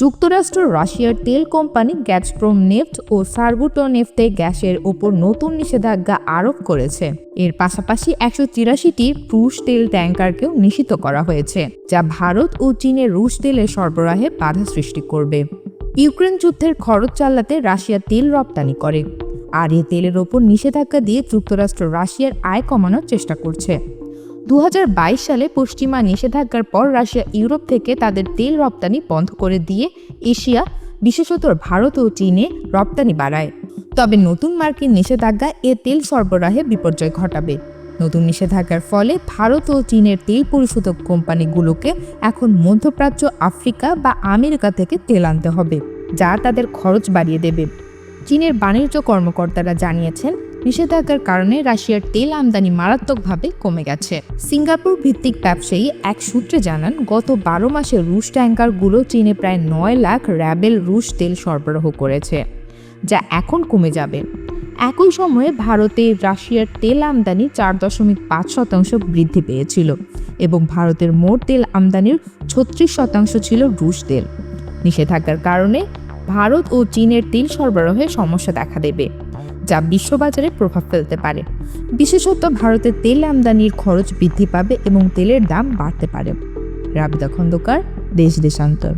যুক্তরাষ্ট্র, রাশিয়ার তেল কোম্পানি গ্যাসপ্রোম নেফট ও সার্গুটো নেফটে গ্যাসের ওপর নতুন নিষেধাজ্ঞা আরোপ করেছে। এর পাশাপাশি একশো তিরাশিটি রুশ তেল ট্যাঙ্কারকেও নিষিদ্ধ করা হয়েছে, যা ভারত ও চীনের রুশ তেলের সরবরাহে বাধা সৃষ্টি করবে। ইউক্রেন যুদ্ধের খরচ চালাতে রাশিয়া তেল রপ্তানি করে, আর এই তেলের ওপর নিষেধাজ্ঞা দিয়ে যুক্তরাষ্ট্র, রাশিয়ার আয় কমানোর চেষ্টা করছে। দু হাজার বাইশ সালে পশ্চিমা নিষেধাজ্ঞার পর রাশিয়া ইউরোপ থেকে তাদের তেল রপ্তানি বন্ধ করে দিয়ে এশিয়া, বিশেষত ভারত ও চীনে রপ্তানি বাড়ায়। তবে নতুন মার্কিন নিষেধাজ্ঞা এ তেল সরবরাহে বিপর্যয় ঘটাবে। নতুন নিষেধাজ্ঞার ফলে ভারত ও চীনের তেল পরিশোধক কোম্পানিগুলোকে এখন মধ্যপ্রাচ্য, আফ্রিকা বা আমেরিকা থেকে তেল আনতে হবে, যা তাদের খরচ বাড়িয়ে দেবে। চীনের বাণিজ্য কর্মকর্তারা জানিয়েছেন নিষেধাজ্ঞার কারণে রাশিয়ার তেল আমদানি মারাত্মকভাবে কমে গেছে। সিঙ্গাপুর ভিত্তিক ব্যবসায়ী এক সূত্রে জানান, গত বারো মাসে রুশ ট্যাঙ্কারগুলো চীনে প্রায় নয় লাখ র্যাবেল রুশ তেল সরবরাহ করেছে, যা এখন কমে যাবে। একই সময়ে ভারতে রাশিয়ার তেল আমদানি চার দশমিক পাঁচ শতাংশ বৃদ্ধি পেয়েছিল এবং ভারতের মোট তেল আমদানির ছত্রিশ শতাংশ ছিল রুশ তেল। নিষেধাজ্ঞার কারণে ভারত ও চীনের তেল সরবরাহে সমস্যা দেখা দেবে, যা বিশ্ববাজারে প্রভাব ফেলতে পারে। বিশেষত ভারতের তেল আমদানির খরচ বৃদ্ধি পাবে এবং তেলের দাম বাড়তে পারে। রাবিদা খন্দকার, দেশ দেশান্তর।